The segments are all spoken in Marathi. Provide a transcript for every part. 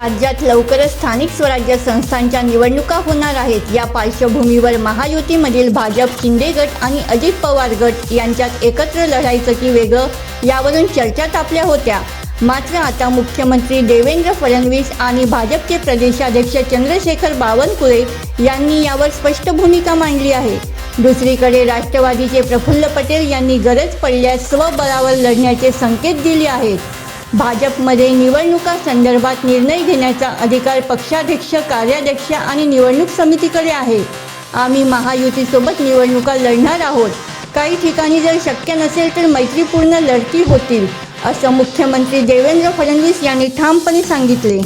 राज्यात लवकरच स्थानिक स्वराज्य संस्थांच्या निवडणुका होणार आहेत. या पार्श्वभूमीवर महायुतीमधील भाजप शिंदे गट आणि अजित पवार गट यांच्यात एकत्र लढायचं की वेगळं यावरून चर्चा तापल्या होत्या. मात्र आता मुख्यमंत्री देवेंद्र फडणवीस आणि भाजपचे प्रदेशाध्यक्ष चंद्रशेखर बावनकुळे यांनी यावर स्पष्ट भूमिका मांडली आहे. दुसरीकडे राष्ट्रवादीचे प्रफुल्ल पटेल यांनी गरज पडल्यास स्वबळावर लढण्याचे संकेत दिले आहेत. भाजपमध्ये निवडणुका संदर्भात निर्णय घेण्याचा अधिकार पक्षाध्यक्ष कार्याध्यक्ष आणि निवडणूक समितीकडे आहे. आम्ही महायुतीसोबत निवडणुका लढणार आहोत. काही ठिकाणी जर शक्य नसेल तर मैत्रीपूर्ण लढती होतील असं मुख्यमंत्री देवेंद्र फडणवीस यांनी ठामपणे सांगितले.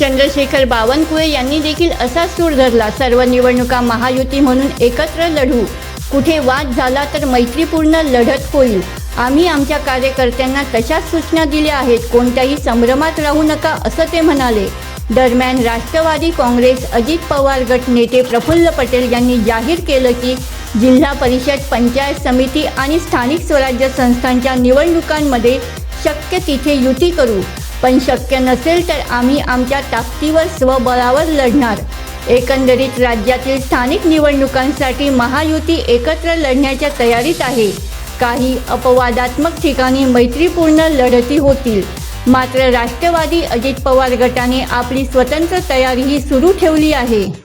चंद्रशेखर बावनकुळे यांनी देखील असा सूर धरला सर्व निवडणुका महायुती म्हणून एकत्र लढू. कुठे वाद झाला तर मैत्रीपूर्ण लढत होईल. आम्ही आमच्या कार्यकर्त्यांना तशाच सूचना दिल्या आहेत? कोणत्याही संभ्रमात राहू नका असं ते म्हणाले. दरम्यान राष्ट्रवादी काँग्रेस अजित पवार गट नेते प्रफुल्ल पटेल यांनी जाहीर केलं की जिल्हा परिषद पंचायत समिती आणि स्थानिक स्वराज्य संस्थांच्या निवडणुकांमध्ये शक्य तिथे युती करू. पण शक्य नसेल तर आम्ही आमच्या ताकदीवर स्वबळावर लढणार. एकंदरीत राज्यातील स्थानिक निवडणुकांसाठी महायुती एकत्र लढण्याच्या तयारीत आहे. काही अपवादात्मक ठिकाणी मैत्रीपूर्ण लढती होतील. मात्र राष्ट्रवादी अजित पवार गटाने आपली स्वतंत्र तयारीही सुरू ठेवली आहे.